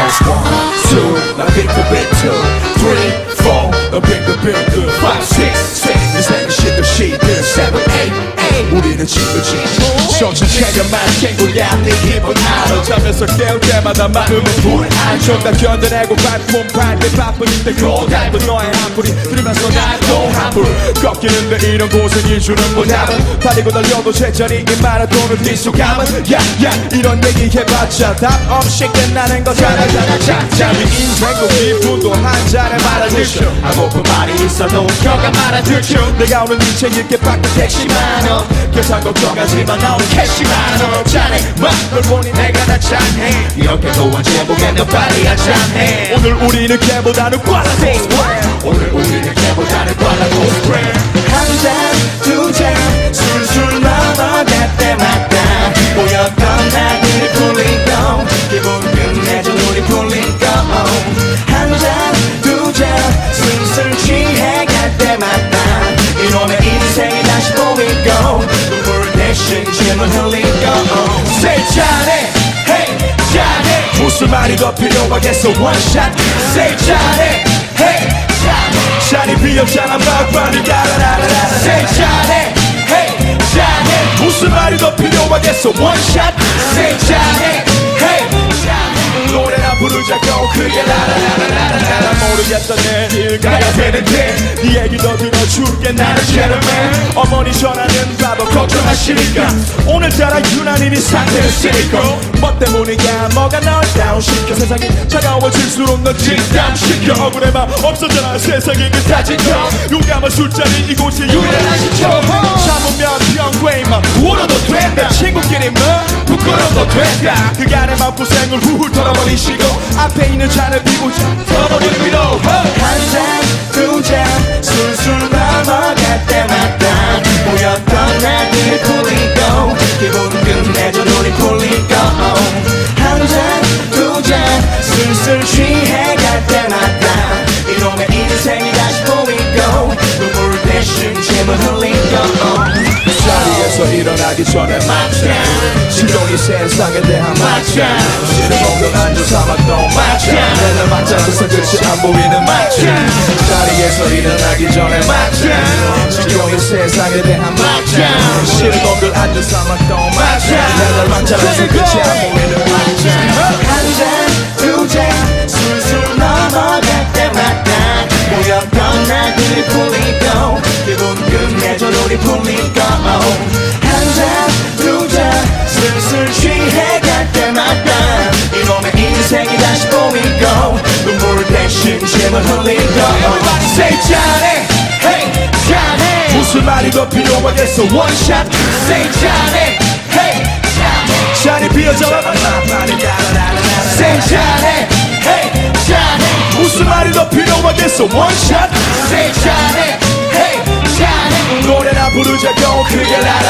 That's one, two, now pick the bit two, three, four, now pick the bit good. Five, six, six, 이 생각 시도 시들 seven, eight, eight. 우리는 친구지. 정신 차려 마시게 고야 네 기분 알아. 잠에서 깨울 때마다 마음은 불안정. 다 견뎌내고 발품 팔때 바쁘실 때 고달픈 너의 한풀이. 들으면서 나도 한풀. 꺾이는데 이런 고생이 주는 보답은 달리고 달려도 제자리에 마라톤을 뛰어가면 야야 이런 얘기 해봤자 답 없이 끝나는 거잖아. 잠잠이 인생도 기분도 한 잔에 말아들죠 하고픈 말이 있어도 혀가 말아들죠 내가 오는 인체 이렇게 밖에 택시 많어 계산 걱정하지만 나 오늘 캐시 많어 자네 막걸 보니 내가 다 잔해. 이렇게 또한 제목에 너 빨리 하자네 오늘 우리는 걔보다는 꽈라고. 오늘 우리는 걔보다는 꽈라고. 한잔 짐을 흘리고 세 잔에 hey 잔에. 무슨 말이 더 필요하겠어 원샷 세 잔에 hey 잔이 비었잖아 막판이 라라라라라. 세 잔에 hey 잔에. 무슨 말이 더 필요하겠어 원샷 세 잔에 hey 노래나 부르자고 크게 라라라라라라. 모르겠던 내일 가야 되는데 네 얘기 더 들어 줄게 나는 제르맨 어머니 전화는 바보 걱정하시니까. 오늘따라 유난히 네 상태를 쓰니까 뭐 때문이야 뭐가 널 다운시켜. 세상이 차가워질수록 넌 진담시켜. 억울해 봐 없어져라 세상이 그다진 거 용감한 술자리 이곳이 유일한 시초 참으면 병괴만 울어도 된다. 친구끼리 뭐 부끄러워도 된다. 그간의 마음고생을 훌훌 털어버리시고 앞에 있는 잔을 비고 털어버리는 위로 내줘 눈이 풀리고 한잔 두잔 슬슬 취해 갈 때마다 이놈의 인생이 다시 보이고 눈물 대신 짐을 흘리고 자리에서 일어나기 전에 맞자 시동이 세상에 대한 맞자 시동도 앉아 사막도 맞자 내날 맞자고서 끝이 안 보이는 맞자 자리에서 일어나기 전에 시동이 세상에 대한 맞자 시동도 앉아 사막도 맞자 내날 맞자고서 끝이 안 보이는 맞자 한잔 두잔 술술 넘어갈 때마다 모였던 날들이 풀리고 기분 끝내줘 우리 풀리고 한잔 두잔 슬슬 취해갈 때마다 이놈의 인생이 다시 보이고 눈물 대신 짐을 흘리고. Say 잔해 hey 말이 더 필요하겠어. 원샷 hey 잔해 잔이 비어져라 잔해 hey 잔해 무슨 말이 더 필요하겠어? 원샷 잔해 hey 잔해 노래나 부르자고 크게 라라라라라라